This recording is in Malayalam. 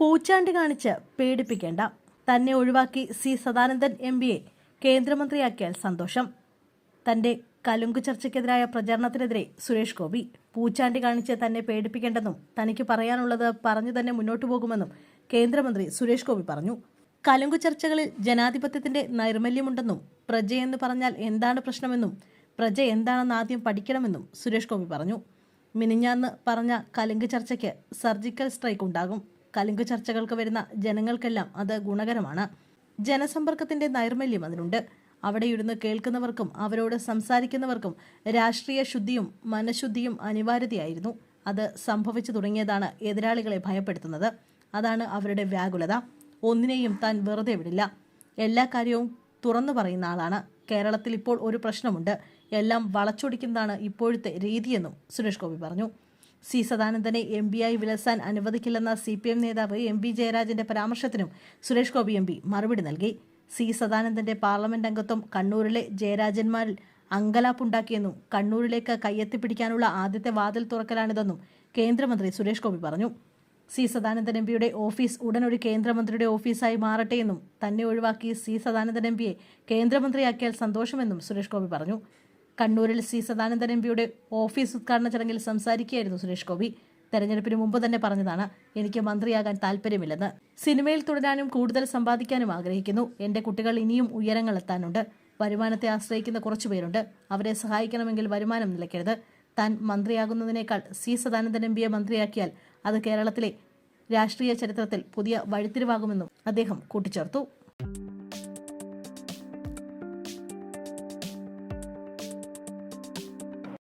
പൂച്ചാണ്ടി കാണിച്ച് പേടിപ്പിക്കേണ്ട. തന്നെ ഒഴിവാക്കി സി സദാനന്ദൻ എം പിയെ കേന്ദ്രമന്ത്രിയാക്കിയാൽ സന്തോഷം. തന്റെ കലുങ്ക് ചർച്ചയ്ക്കെതിരായ പ്രചരണത്തിനെതിരെ സുരേഷ് ഗോപി. പൂച്ചാണ്ടി കാണിച്ച് തന്നെ പേടിപ്പിക്കേണ്ടെന്നും തനിക്ക് പറയാനുള്ളത് പറഞ്ഞു തന്നെ മുന്നോട്ടു പോകുമെന്നും കേന്ദ്രമന്ത്രി സുരേഷ് ഗോപി പറഞ്ഞു. കലുങ്ക് ചർച്ചകളിൽ ജനാധിപത്യത്തിന്റെ നൈർമല്യമുണ്ടെന്നും പ്രജയെന്ന് പറഞ്ഞാൽ എന്താണ് പ്രശ്നമെന്നും പ്രജ എന്താണെന്ന് ആദ്യം പഠിക്കണമെന്നും സുരേഷ് ഗോപി പറഞ്ഞു. മിനിഞ്ഞാന്ന് പറഞ്ഞ കലുങ്ക് ചർച്ചയ്ക്ക് സർജിക്കൽ സ്ട്രൈക്ക് ഉണ്ടാകും കലുങ്ക് ചർച്ചകൾക്ക് വരുന്ന ജനങ്ങൾക്കെല്ലാം അത് ഗുണകരമാണ്. ജനസമ്പർക്കത്തിന്റെ നൈർമല്യം അതിനുണ്ട്. അവിടെ ഇരുന്ന് കേൾക്കുന്നവർക്കും അവരോട് സംസാരിക്കുന്നവർക്കും രാഷ്ട്രീയ ശുദ്ധിയും മനഃശുദ്ധിയും അനിവാര്യതയായിരുന്നു. അത് സംഭവിച്ചു തുടങ്ങിയതാണ് എതിരാളികളെ ഭയപ്പെടുത്തുന്നത്. അതാണ് അവരുടെ വ്യാകുലത. ഒന്നിനെയും താൻ വെറുതെ വിടില്ല. എല്ലാ കാര്യവും തുറന്നു പറയുന്ന ആളാണ്. കേരളത്തിൽ ഇപ്പോൾ ഒരു പ്രശ്നമുണ്ട്. എല്ലാം വളച്ചൊടിക്കുന്നതാണ് ഇപ്പോഴത്തെ രീതിയെന്നും സുരേഷ് ഗോപി പറഞ്ഞു. സി സദാനന്ദനെ എം ആയി വിലസാൻ അനുവദിക്കില്ലെന്ന സി പി എം നേതാവ് എം പി ജയരാജന്റെ പരാമർശത്തിനും സുരേഷ് ഗോപി എം പി മറുപടി നൽകി. സി സദാനന്ദന്റെ പാർലമെന്റ് അംഗത്വം കണ്ണൂരിലെ ജയരാജന്മാരിൽ അങ്കലാപ്പുണ്ടാക്കിയെന്നും കണ്ണൂരിലേക്ക് കയ്യെത്തിപ്പിടിക്കാനുള്ള ആദ്യത്തെ വാതിൽ തുറക്കലാണിതെന്നും കേന്ദ്രമന്ത്രി സുരേഷ് ഗോപി പറഞ്ഞു. സി സദാനന്ദൻ എം പിയുടെ ഓഫീസ് ഉടൻ ഒരു കേന്ദ്രമന്ത്രിയുടെ ഓഫീസായി മാറട്ടെയെന്നും തന്നെ ഒഴിവാക്കി സി സദാനന്ദൻ എം പിയെ കേന്ദ്രമന്ത്രിയാക്കിയാൽ സന്തോഷമെന്നും സുരേഷ് ഗോപി പറഞ്ഞു. കണ്ണൂരിൽ സി സദാനന്ദൻ എം പിയുടെ ഓഫീസ് ഉദ്ഘാടന ചടങ്ങിൽ സംസാരിക്കുകയായിരുന്നു സുരേഷ് ഗോപി. തെരഞ്ഞെടുപ്പിന് മുമ്പ് തന്നെ പറഞ്ഞതാണ് എനിക്ക് മന്ത്രിയാകാൻ താല്പര്യമില്ലെന്ന്. സിനിമയിൽ തുടരാനും കൂടുതൽ സമ്പാദിക്കാനും ആഗ്രഹിക്കുന്നു. എന്റെ കുട്ടികൾ ഇനിയും ഉയരങ്ങൾ എത്താനുണ്ട് വരുമാനത്തെ ആശ്രയിക്കുന്ന കുറച്ചുപേരുണ്ട് അവരെ സഹായിക്കണമെങ്കിൽ വരുമാനം നിലയ്ക്കരുത്. താൻ മന്ത്രിയാകുന്നതിനേക്കാൾ സി സദാനന്ദൻ എം പിയെ മന്ത്രിയാക്കിയാൽ അത് കേരളത്തിലെ രാഷ്ട്രീയ ചരിത്രത്തിൽ പുതിയ വഴിത്തിരിവാകുമെന്നും അദ്ദേഹം കൂട്ടിച്ചേർത്തു.